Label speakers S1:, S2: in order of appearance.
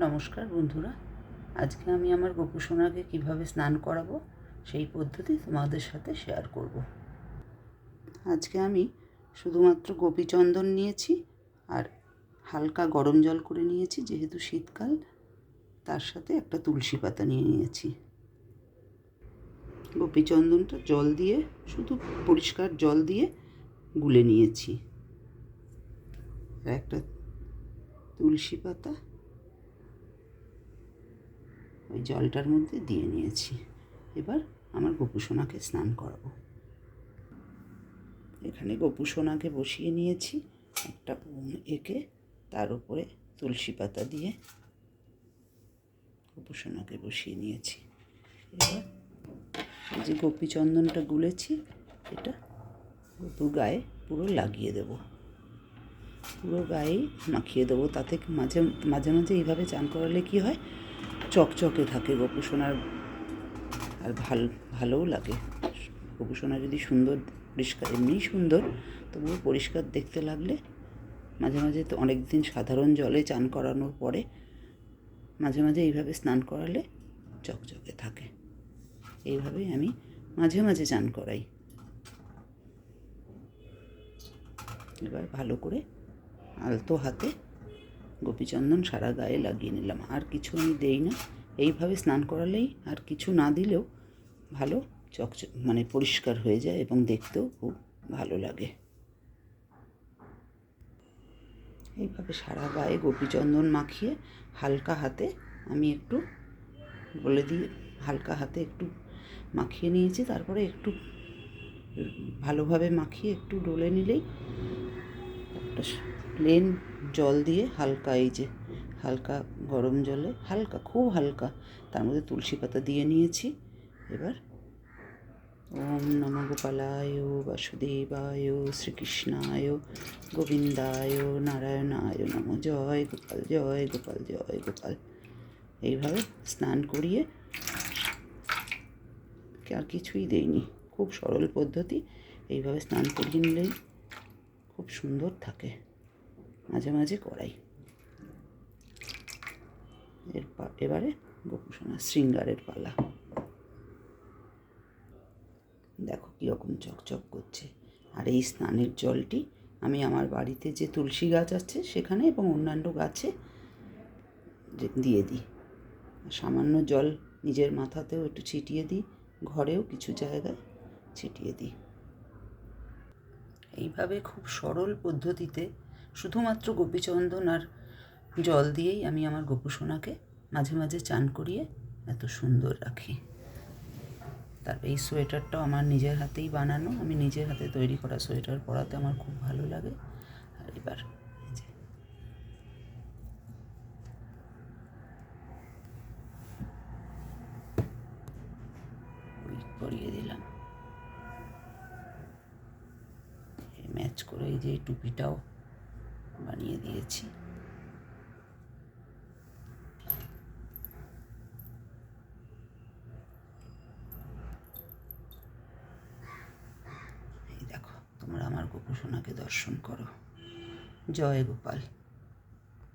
S1: নমস্কার বন্ধুরা। আজকে আমি আমার গোপুসোনাকে কীভাবে স্নান করাবো, সেই পদ্ধতি তোমাদের সাথে শেয়ার করব। আজকে আমি শুধুমাত্র গোপীচন্দন নিয়েছি আর হালকা গরম জল করে নিয়েছি, যেহেতু শীতকাল, তার সাথে একটা তুলসী পাতা নিয়ে নিয়েছি। গোপীচন্দনটা জল দিয়ে, শুধু পরিষ্কার জল দিয়ে গুলে নিয়েছি। একটা তুলসী পাতা ওই জলটার মধ্যে দিয়ে নিয়েছি। এবার আমার গোপুসোনাকে স্নান করাবো। এখানে গোপুসোনাকে বসিয়ে নিয়েছি। একটা এঁকে তার উপরে তুলসী পাতা দিয়ে গোপুসোনাকে বসিয়ে নিয়েছি। এবার এই যে গোপীচন্দনটা গুলেছি, এটা গপুর গায়ে পুরো লাগিয়ে দেবো। পুরো গায়েই মাখিয়ে দেবো। তাতে মাঝে মাঝে মাঝে এইভাবে চান করালে কি হয়? চকচকে থাকে গোপুসোনার। আর ভালো, ভালোও লাগে। গোপুসোনা যদি সুন্দর, পরিষ্কার এমনিই সুন্দর, তবুও পরিষ্কার দেখতে লাগলে মাঝে মাঝে তো অনেক দিন সাধারণ জলে চান করানোর পরে মাঝে মাঝে এইভাবে স্নান করালে চকচকে থাকে। এইভাবেই আমি মাঝে মাঝে চান করাই। এবার ভালো করে আলতো হাতে গোপীচন্দন সারা গায়ে লাগিয়ে নিলাম। আর কিছু আমি দেই না। এইভাবে স্নান করালেই আর কিছু না দিলেও ভালো চকচক মানে পরিষ্কার হয়ে যায় এবং দেখতেও খুব ভালো লাগে। এইভাবে সারা গায়ে গোপীচন্দন মাখিয়ে হালকা হাতে আমি একটু বলে দিয়ে হালকা হাতে একটু মাখিয়ে নিয়েছি। তারপরে একটু ভালোভাবে মাখিয়ে একটু ডলে নিলেই একটা প্লেন জল দিয়ে হালকা এই যে, হালকা গরম জলে, হালকা, খুব হালকা। তার মধ্যে তুলসী পাতা দিয়ে নিয়েছি। এবার ওম নম গোপালায় বাসুদেবায় শ্রীকৃষ্ণায় গোবিন্দায় নারায়ণায় নম জয় গোপাল জয় গোপাল জয় গোপাল। এইভাবে স্নান করিয়ে আর কিছুই দেইনি। খুব সরল পদ্ধতি। এইভাবে স্নান করিয়ে নিলেই খুব সুন্দর থাকে। মাঝে মাঝে করাই। এর এবারে গোপুসোনা শৃঙ্গারের পালা। দেখো কীরকম চকচক করছে। আর এই স্নানের জলটি, আমি আমার বাড়িতে যে তুলসী গাছ আছে সেখানে এবং অন্যান্য গাছে দিয়ে দিই। সামান্য জল নিজের মাথাতেও একটু ছিটিয়ে দিই, ঘরেও কিছু জায়গায় ছিটিয়ে দিই। এইভাবে খুব সরল পদ্ধতিতে শুধুমাত্র গোপীচন্দন আর জল দিয়েই আমি আমার গোপুসোনাকে মাঝে মাঝে চান করিয়ে এত সুন্দর রাখি। তারপর এই সোয়েটারটাও আমার নিজের হাতেই বানানো। আমি নিজের হাতে তৈরি করা সোয়েটার পরাতে আমার খুব ভালো লাগে। আর এবার পরিয়ে দিলাম। ম্যাচ করে এই যে টুপিটাও বানিয়ে দিয়েছি। এই দেখো তোমরা আমার গোপুসোনাকে দর্শন করো। জয় গোপাল।